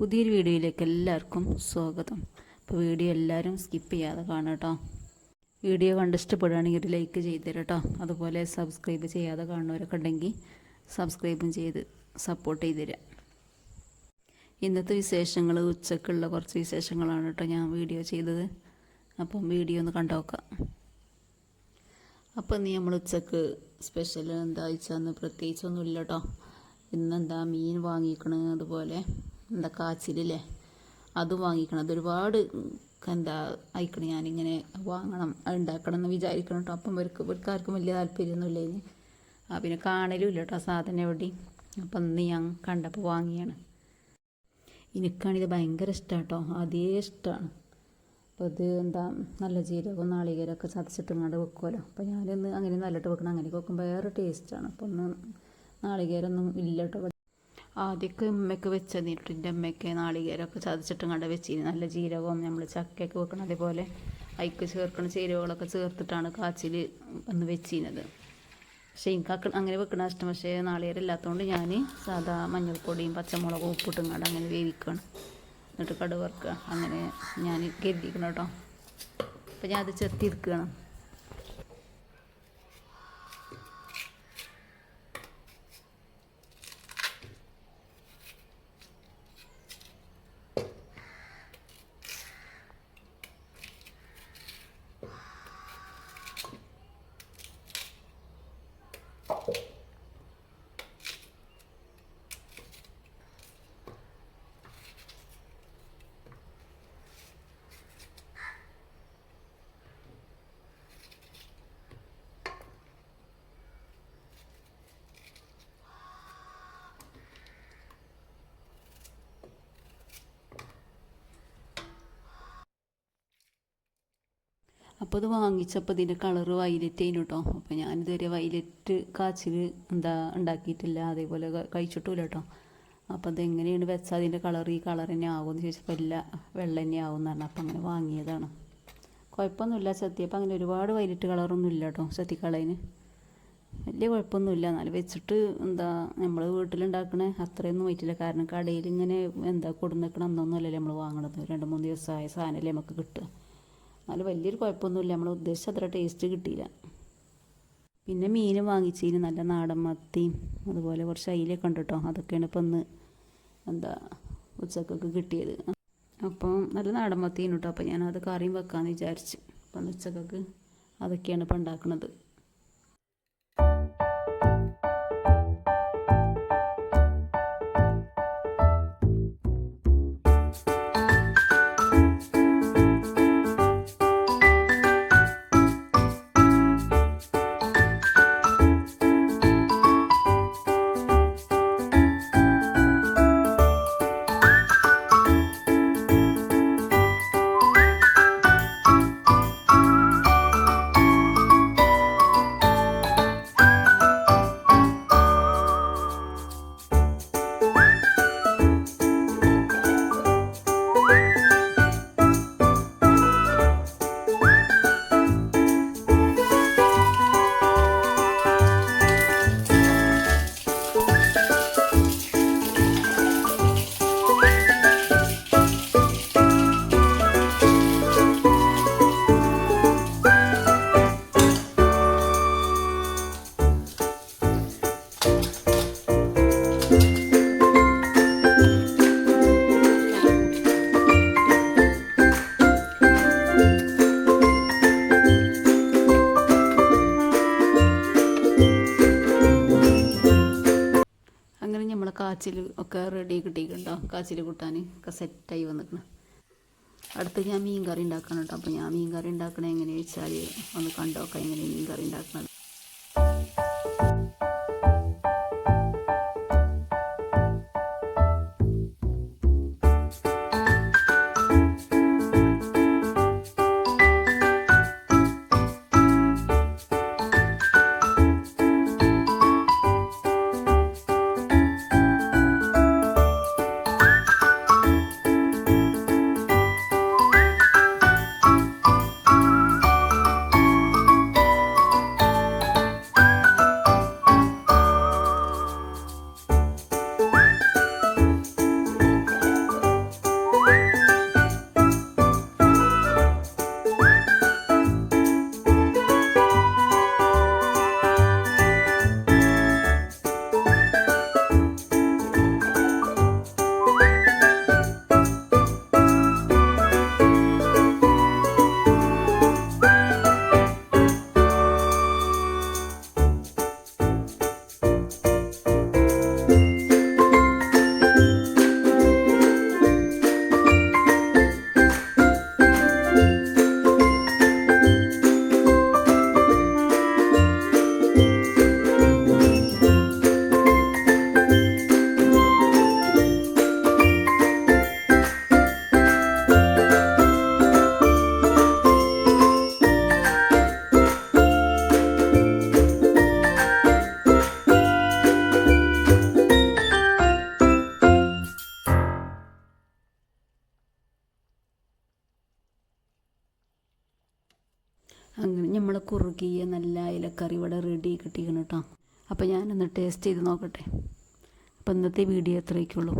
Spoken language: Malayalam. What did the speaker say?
പുതിയൊരു വീഡിയോയിലേക്ക് എല്ലാവർക്കും സ്വാഗതം. അപ്പോൾ വീഡിയോ എല്ലാവരും സ്കിപ്പ് ചെയ്യാതെ കാണാം കേട്ടോ വീഡിയോ കണ്ട് ഇഷ്ടപ്പെടുകയാണെങ്കിൽ ഒരു ലൈക്ക് ചെയ്ത് കേട്ടോ അതുപോലെ സബ്സ്ക്രൈബ് ചെയ്യാതെ കാണുന്നവരൊക്കെ ഉണ്ടെങ്കിൽ സബ്സ്ക്രൈബും ചെയ്ത് സപ്പോർട്ട് ചെയ്ത് ഇന്നത്തെ വിശേഷങ്ങൾ ഉച്ചക്കുള്ള കുറച്ച് വിശേഷങ്ങളാണ് കേട്ടോ ഞാൻ വീഡിയോ ചെയ്തത്. അപ്പം വീഡിയോ ഒന്ന് കണ്ടു നോക്കാം. അപ്പം നീ നമ്മൾ ഉച്ചയ്ക്ക് സ്പെഷ്യൽ എന്താ വെച്ചാൽ പ്രത്യേകിച്ചൊന്നുമില്ല കേട്ടോ ഇന്നെന്താ മീൻ വാങ്ങിക്കണ് അതുപോലെ എന്താ കാച്ചിലില്ലേ? അത് വാങ്ങിക്കണം. അതൊരുപാട് എന്താ അയക്കണം ഞാനിങ്ങനെ വാങ്ങണം ഉണ്ടാക്കണം എന്ന് വിചാരിക്കണം കേട്ടോ അപ്പം ഇവർക്ക് ഇവർക്കാർക്കും വലിയ താല്പര്യമൊന്നുമില്ല ഇനി. ആ പിന്നെ കാണലും ഇല്ല കേട്ടോ സാധനം എവിടെയും. അപ്പം ഇന്ന് ഞാൻ കണ്ടപ്പോൾ വാങ്ങിയാണ്. എനിക്കാണിത് ഭയങ്കര ഇഷ്ടമാണ് കേട്ടോ അതേ ഇഷ്ടമാണ്. അപ്പോൾ ഇത് എന്താ നല്ല ജീരകവും നാളികേരമൊക്കെ ചതച്ചിട്ട് ഇങ്ങോട്ട് വെക്കുമല്ലോ. അപ്പോൾ ഞാനിന്ന് അങ്ങനെ നല്ലിട്ട് വെക്കണം. അങ്ങനെ വെക്കുമ്പോൾ വേറെ ടേസ്റ്റാണ് അപ്പോൾ ഒന്ന് നാളികേരമൊന്നും ഇല്ല കേട്ടോ ആദ്യമൊക്കെ ഉമ്മയ്ക്ക് വെച്ചതിട്ട് എന്റെ ഉമ്മയ്ക്ക് നാളികേരമൊക്കെ ചതച്ചിട്ട് കണ്ട വെച്ചിരുന്നു. നല്ല ജീരകവും നമ്മൾ ചക്കയൊക്കെ വെക്കണം അതേപോലെ അയക്ക് ചേർക്കണ ചേരുവകളൊക്കെ ചേർത്തിട്ടാണ് കാച്ചിൽ ഒന്ന് വെച്ചിരുന്നത്. പക്ഷേ എനിക്ക് അങ്ങനെ വെക്കണ ഇഷ്ടം. പക്ഷേ നാളികേരം ഇല്ലാത്തതുകൊണ്ട് ഞാൻ സാധാ മഞ്ഞൾപ്പൊടിയും പച്ചമുളകും ഉപ്പിട്ടും കണ്ട് അങ്ങനെ വേവിക്കണം. എന്നിട്ട് കടുവറുക്കുക അങ്ങനെ ഞാൻ കരുതിക്കണം കേട്ടോ. അപ്പോൾ ഞാൻ അത് ചെത്തിയെടുക്കുകയാണ് അപ്പോൾ ഇത് വാങ്ങിച്ചപ്പോൾ ഇതിന്റെ കളറ് വയലറ്റ് ആയിരുന്നു കേട്ടോ അപ്പോൾ ഞാനിതുവരെ വയലറ്റ് കാച്ചിൽ എന്താ ഉണ്ടാക്കിയിട്ടില്ല. അതേപോലെ കഴിച്ചിട്ടില്ല കേട്ടോ അപ്പോൾ അതെങ്ങനെയാണ് വെച്ചാൽ അതിന്റെ കളർ ഈ കളർ തന്നെ ആകുമെന്ന് ചോദിച്ചപ്പോൾ ഇല്ല വെള്ളം തന്നെ ആവും എന്ന് പറഞ്ഞു. അപ്പോൾ അങ്ങനെ വാങ്ങിയതാണ്. കുഴപ്പമൊന്നുമില്ല സത്യപ്പോൾ അങ്ങനെ ഒരുപാട് വയലറ്റ് കളറൊന്നും ഇല്ല കേട്ടോ സത്യക്കളയിന് വലിയ കുഴപ്പമൊന്നുമില്ല. എന്നാലും വെച്ചിട്ട് എന്താ നമ്മൾ വീട്ടിലുണ്ടാക്കണ അത്രയൊന്നും പറ്റില്ല. കാരണം കടയിൽ ഇങ്ങനെ എന്താ കൊടുന്നിക്കണ അന്നൊന്നുമല്ലല്ലോ നമ്മൾ വാങ്ങണത്. രണ്ട് മൂന്ന് ദിവസമായ സാധനമല്ലേ നമുക്ക് കിട്ടുക. എന്നാലും വലിയൊരു കുഴപ്പമൊന്നുമില്ല. നമ്മൾ ഉദ്ദേശിച്ച അത്ര ടേസ്റ്റ് കിട്ടിയില്ല. പിന്നെ മീൻ വാങ്ങിച്ചതിന് നല്ല നാടൻ മത്തിയും അതുപോലെ കുറച്ച് അയിലൊക്കെ ഉണ്ട് കേട്ടോ അതൊക്കെയാണ് ഇപ്പം ഇന്ന് എന്താ ഉച്ചക്കൊക്കെ കിട്ടിയത്. അപ്പം നല്ല നാടൻ മത്തിയാണ് കേട്ടോ അപ്പം ഞാനത് കറിയും വെക്കാമെന്ന് വിചാരിച്ച്. അപ്പം ഉച്ചക്കൊക്കെ അതൊക്കെയാണ് ഇപ്പം ഉണ്ടാക്കുന്നത് കാച്ചിൽ ഒക്കെ റെഡി കിട്ടിയിട്ടുണ്ടോ കാച്ചിൽ കൂട്ടാൻ ഒക്കെ സെറ്റായി വന്നിട്ടുണ്ട് അടുത്ത് ഞാൻ മീൻ കറി ഉണ്ടാക്കണം കേട്ടോ അപ്പോൾ ഞാൻ മീൻ കറി ഉണ്ടാക്കണത് എങ്ങനെയാണെന്ന് വെച്ചാൽ ഒന്ന് കണ്ടോക്കാം എങ്ങനെ മീൻ കറി ഉണ്ടാക്കണത് കുറുകിയ നല്ല ഇലക്കറി ഇവിടെ റെഡി കിട്ടിക്കണം കേട്ടോ അപ്പോൾ ഞാനൊന്ന് ടേസ്റ്റ് ചെയ്ത് നോക്കട്ടെ. അപ്പോൾ ഇന്നത്തെ വീഡിയോ എത്രയൊക്കെയുള്ളൂ